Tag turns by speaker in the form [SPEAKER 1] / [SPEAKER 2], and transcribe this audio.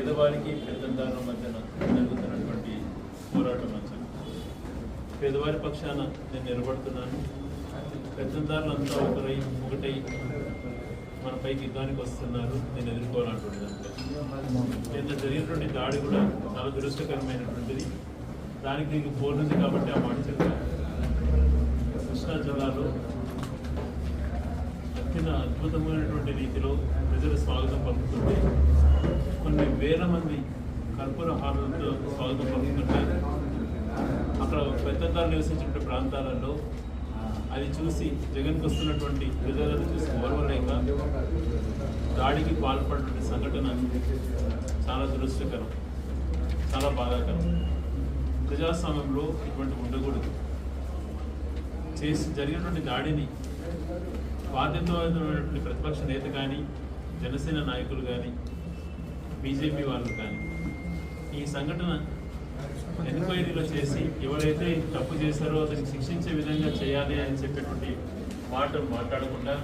[SPEAKER 1] పేదవారికి పెద్దందారుల మధ్యన జరుగుతున్నటువంటి పోరాటం అని పేదవారి పక్షాన నేను నిలబడుతున్నాను. పెద్దందారులంతా ఒకరై ఒకటై మన పైకి యుద్ధానికి వస్తున్నారు. నేను ఎదుర్కోవాలన్నటువంటి దాంట్లో నిన్న జరిగినటువంటి దాడి కూడా చాలా దురదృష్టకరమైనటువంటిది. దానికి నీకు పోనుంది కాబట్టి ఆ మాట చెప్పాను. కృష్ణా జిల్లాలో అత్యంత అద్భుతమైనటువంటి రీతిలో ప్రజలు స్వాగతం పలుకుతుంటే వేల మంది కర్పూర హారులతో స్వాగతం పలుకుతుంటే అక్కడ పెద్దగా నివసించిన ప్రాంతాలలో అది చూసి జగన్కి వస్తున్నటువంటి ప్రజలను చూసి ఓర్వలేక దాడికి పాల్పడిన సంఘటన చాలా దురదృష్టకరం చాలా బాధాకరం. ప్రజాస్వామ్యంలో ఇటువంటి ఉండకూడదు. చేసి జరిగినటువంటి దాడిని బాధ్యతమైనటువంటి ప్రతిపక్ష నేత కానీ జనసేన నాయకులు కానీ బీజేపీ వాళ్ళు కానీ. ఈ సంఘటన ఎంక్వైరీలో చేసి ఎవరైతే తప్పు చేశారో అతన్ని శిక్షించే విధంగా చేయాలి అని చెప్పేటువంటి మాట మాట్లాడకుండా